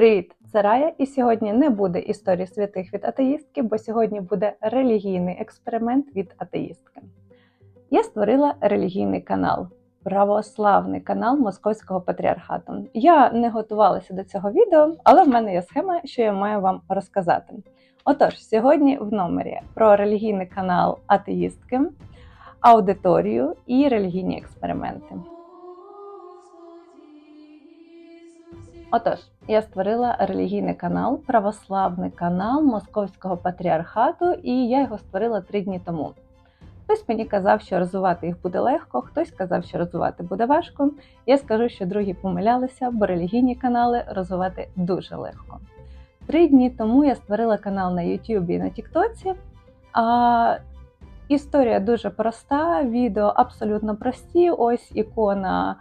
Привіт, це Рая, і сьогодні не буде історії святих від атеїстки, бо сьогодні буде релігійний експеримент від атеїстки. Я створила релігійний канал, православний канал Московського патріархату. Я не готувалася до цього відео, але в мене є схема, що я маю вам розказати. Отож, сьогодні в номері про релігійний канал атеїстки, аудиторію і релігійні експерименти. Отож, я створила релігійний канал, православний канал Московського патріархату, і я його створила три дні тому. Хтось мені казав, що розвивати їх буде легко, хтось казав, що розвивати буде важко. Я скажу, що другі помилялися, бо релігійні канали розвивати дуже легко. Три дні тому я створила канал на YouTube і на TikTok. А історія дуже проста, відео абсолютно прості. Ось ікона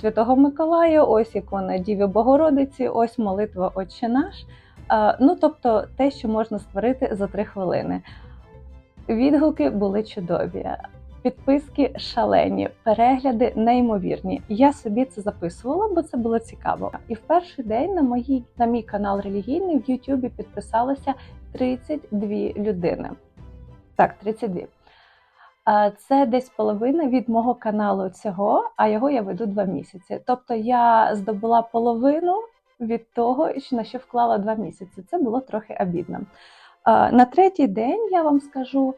Святого Миколая, ось ікона Діві Богородиці, ось молитва Отче наш. Ну, тобто те, що можна створити за три хвилини. Відгуки були чудові, підписки шалені, перегляди неймовірні. Я собі це записувала, бо це було цікаво. І в перший день на мої, на мій канал релігійний в Ютубі підписалося 32 людини. Так, 32. Це десь половина від мого каналу цього, а його я веду два місяці. Тобто я здобула половину від того, на що вклала два місяці. Це було трохи обідно. На третій день я вам скажу,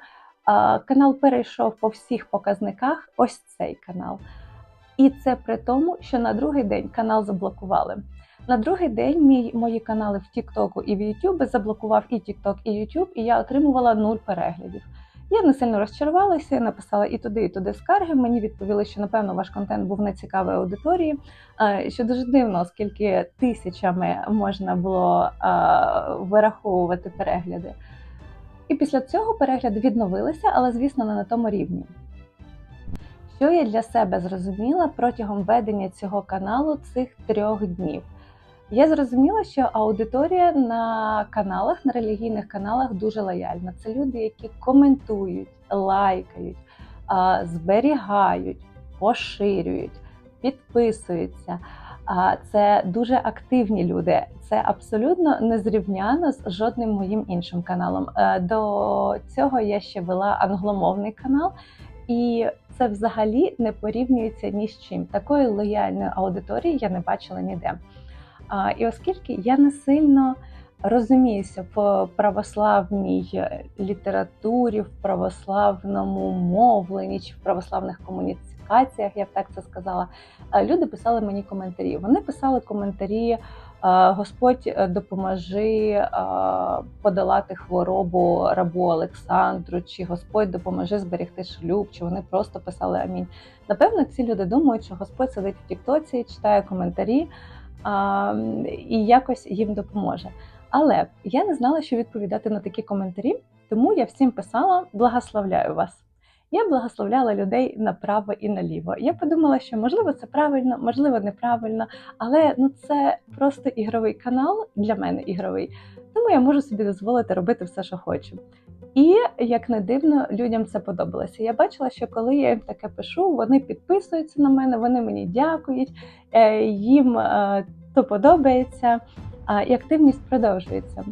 канал перейшов по всіх показниках ось цей канал. І це при тому, що на другий день канал заблокували. На другий день мій, мої канали в TikTok і в YouTube заблокував і TikTok, і YouTube, і я отримувала нуль переглядів. Я не сильно розчарувалася, написала і туди, і туди скарги. Мені відповіли, що напевно ваш контент був нецікавий аудиторії. Е, Що дуже дивно, оскільки тисячами можна було е, вираховувати перегляди. І після цього перегляди відновилися, але, звісно, не на тому рівні. Що я для себе зрозуміла протягом ведення цього каналу цих трьох днів? Я зрозуміла, що аудиторія на каналах, на релігійних каналах дуже лояльна. Це люди, які коментують, лайкають, зберігають, поширюють, підписуються. Це дуже активні люди. Це абсолютно незрівняно з жодним моїм іншим каналом. Е, До цього я ще вела англомовний канал, і це взагалі не порівнюється ні з чим. Такої лояльної аудиторії я не бачила ніде. І оскільки я не сильно розуміюся в православній літературі, в православному мовленні чи в православних комунікаціях, я б так це сказала, е, люди писали мені коментарі. Вони писали коментарі. е, Господь е, допоможи е, подолати хворобу рабу Олександру, чи Господь допоможи зберегти шлюб, чи вони просто писали амінь. Напевно, ці люди думають, що Господь сидить в Тіктоці, читає коментарі і якось їм допоможе. Але я не знала, що відповідати на такі коментарі, тому я всім писала благословляю вас. Я благословляла людей направо і наліво. Я подумала, що можливо це правильно, можливо, неправильно, але ну це просто ігровий канал для мене ігровий, тому я можу собі дозволити робити все, що хочу. І як не дивно, людям це подобалося. Я бачила, що коли я їм таке пишу, вони підписуються на мене, вони мені дякують, е, їм е, то подобається, і активність продовжується.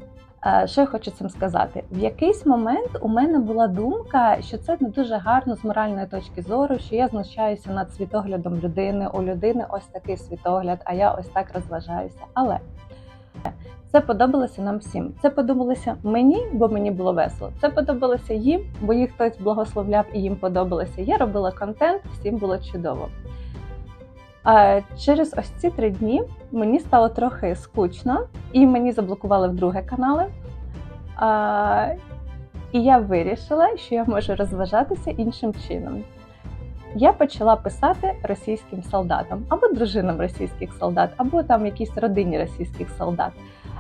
Що я хочу цим сказати? В якийсь момент у мене була думка, що це не дуже гарно з моральної точки зору, що я знущаюся над світоглядом людини. У людини ось такий світогляд, а я ось так розважаюся. Але це подобалося нам всім. Це подобалося мені, бо мені було весело. Це подобалося їм, бо їх хтось благословляв і їм подобалося. Я робила контент, всім було чудово. А через ось ці три дні мені стало трохи скучно, і мені заблокували вдруге канали. А, і я вирішила, що я можу розважатися іншим чином. Я почала писати російським солдатам або дружинам російських солдат, або там якійсь родині російських солдат.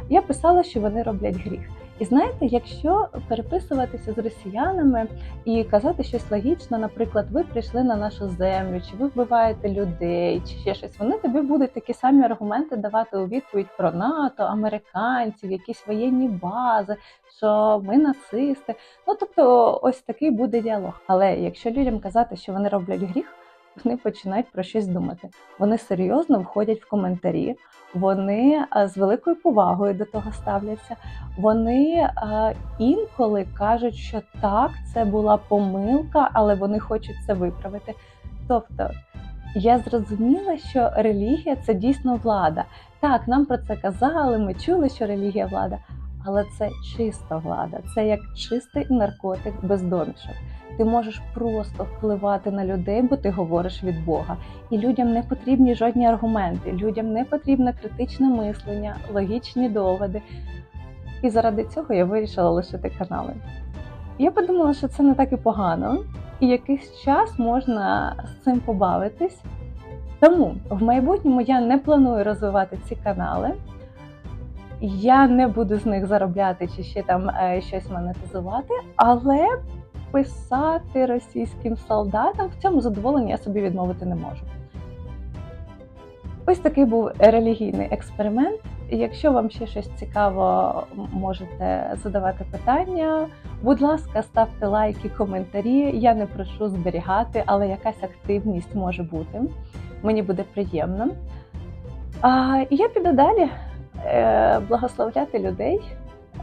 Я писала, що вони роблять гріх. І знаєте, якщо переписуватися з росіянами і казати щось логічно, наприклад, ви прийшли на нашу землю, чи ви вбиваєте людей, чи ще щось, вони тобі будуть такі самі аргументи давати у відповідь про НАТО, американців, якісь воєнні бази, що ми нацисти. Ну тобто, ось такий буде діалог. Але якщо людям казати, що вони роблять гріх, вони починають про щось думати. Вони серйозно входять в коментарі, вони е, з великою повагою до того ставляться. Вони е, інколи кажуть, що так, це була помилка, але вони хочуть це виправити. Тобто я зрозуміла, що релігія це дійсно влада. Так, нам про це казали, ми чули, що релігія влада, але це чиста влада, це як чистий наркотик без домішок. Ти можеш просто впливати на людей, бо ти говориш від Бога. І людям не потрібні жодні аргументи, людям не потрібне критичне мислення, логічні доводи. І заради цього я вирішила лишити канали. Я подумала, що це не так і погано, і якийсь час можна з цим побавитись. Тому в майбутньому я не планую розвивати ці канали. Я не буду з них заробляти чи ще там е, щось монетизувати, але писати російським солдатам в цьому задоволенні я собі відмовити не можу. Ось такий був релігійний експеримент. Якщо вам ще щось цікаво, можете задавати питання. Будь ласка, ставте лайки, коментарі. Я не прошу зберігати, але якась активність може бути. Мені буде приємно. А, я піду далі благословляти людей,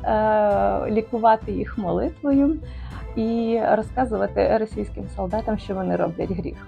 е, лікувати їх молитвою і розказувати російським солдатам, що вони роблять гріх.